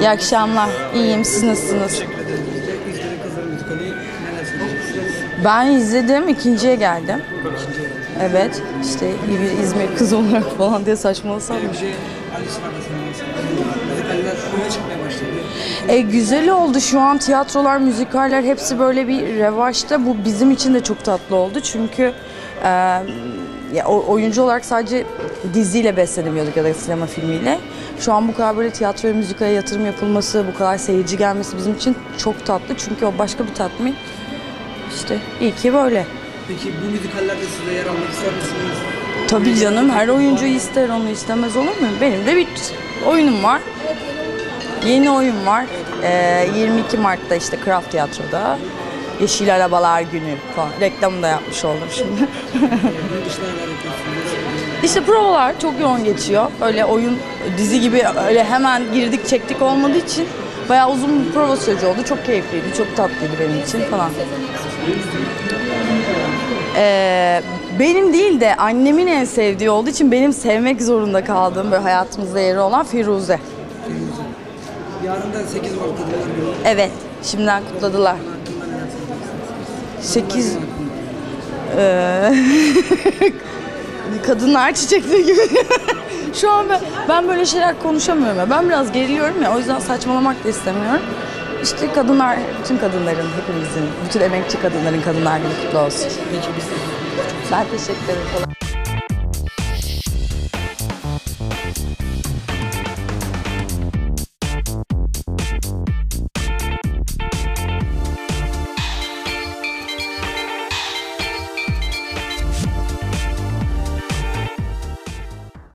İyi akşamlar. İyiyim. Siz nasılsınız? Ben izledim. ikinciye geldim. Evet. işte iyi bir İzmir kızı olarak falan diye saçmalasam E, güzel oldu. Şu an tiyatrolar, müzikaller hepsi böyle bir revaçta. Bu bizim için de çok tatlı oldu. Çünkü e, ya, oyuncu olarak sadece diziyle beslenemiyorduk ya da sinema filmiyle. Şu an bu kadar böyle tiyatro ve müzikale yatırım yapılması, bu kadar seyirci gelmesi bizim için çok tatlı. Çünkü o başka bir tatmin. İşte iyi ki böyle. Peki bu müzikallerde siz de yer almak ister misiniz? Tabii canım her oyuncu ister onu istemez olur mu? Benim de bir oyunum var. Yeni oyun var. Ee, 22 Mart'ta işte Craft Tiyatro'da. Yeşil Arabalar Günü falan. Reklamını da yapmış oldum şimdi. İşte provalar çok yoğun geçiyor. Öyle oyun dizi gibi öyle hemen girdik çektik olmadığı için bayağı uzun bir prova süreci oldu. Çok keyifliydi, çok tatlıydı benim için falan. Ee, benim değil de annemin en sevdiği olduğu için benim sevmek zorunda kaldığım böyle hayatımızda yeri olan Firuze. Firuze. Yarın da 8 Mart Günü. Evet, şimdiden kutladılar. Hakkında neler söyleyeceksiniz? 8 kadınlar çiçekleri gibi. Şu an ben, ben böyle şeyler konuşamıyorum ya. Ben biraz geriliyorum ya. O yüzden saçmalamak da istemiyorum. İşte kadınlar, bütün kadınların, hepimizin, bütün emekçi kadınların kadınlar günü kutlu olsun. Ben teşekkür ederim.